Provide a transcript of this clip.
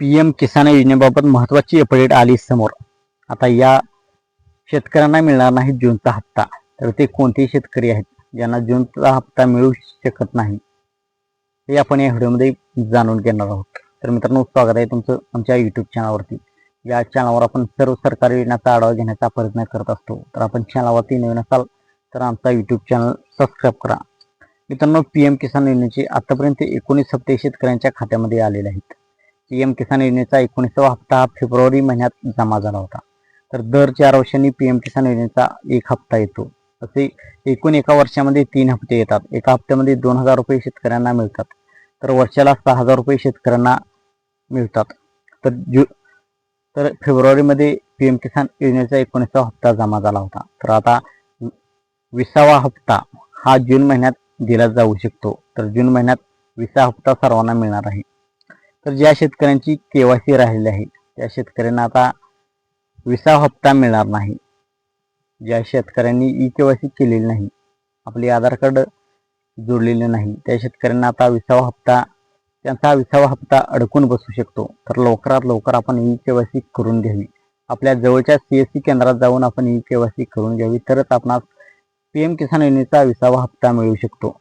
P M किसान योजनेबाबत महत्त्वाची update आली समोर. आता या शेतकऱ्यांना मिळणार नाही जूनचा हप्ता. तर ते कोणतेही शेतकरी आहेत ज्यांना जूनचा हप्ता मिळू शकत नाही हे आपण या व्हिडिओमध्ये जाणून घेणार आहोत. तर मित्रांनो स्वागत आहे तुमचं आमच्या यूट्यूब चॅनलवरती या चॅनलवर आपण सर्व सरकारी योजनांचा आढावा घेण्याचा प्रयत्न करत असतो. तर आपण चॅनलवरती नवीन असाल तर आमचा यूट्यूब चॅनल सबस्क्राईब करा. मित्रांनो पी एम किसान योजनेचे आतापर्यंत एकोणीस हप्ते शेतकऱ्यांच्या खात्यामध्ये आलेले आहेत. पी एम किसान योजनेचा एकोणीसावा हप्ता हा फेब्रुवारी महिन्यात जमा झाला होता. तर दर चार वर्षांनी पी एम किसान योजनेचा एक हप्ता येतो. असे एकूण एका वर्षामध्ये तीन हप्ते येतात. एका हप्त्यामध्ये दोन हजार रुपये शेतकऱ्यांना मिळतात. तर वर्षाला सहा हजार रुपये शेतकऱ्यांना मिळतात. तर जु तर फेब्रुवारीमध्ये पी एम किसान योजनेचा एकोणीसावा हप्ता जमा झाला होता. तर आता विसावा हप्ता हा जून महिन्यात दिला जाऊ शकतो. तर जून महिन्यात विसा हप्ता सर्वांना मिळणार आहे. तर ज्या शेतकऱ्यांची केवायसी राहिलेली आहे त्या शेतकऱ्यांना आता विसा हप्ता मिळणार नाही. ज्या शेतकऱ्यांनी ई केवायसी केलेली नाही आपले आधार कार्ड जोडलेले नाही त्या शेतकऱ्यांना आता विसावा हप्ता त्यांचा विसावा हप्ता अडकून बसू शकतो. तर लवकरात लवकर आपण ई केवायसी करून घ्यावी. आपल्या जवळच्या सी एस सी केंद्रात जाऊन आपण ई केवायसी करून घ्यावी. तरच आपणास पी एम किसान योजनेचा विसावा हप्ता मिळू शकतो.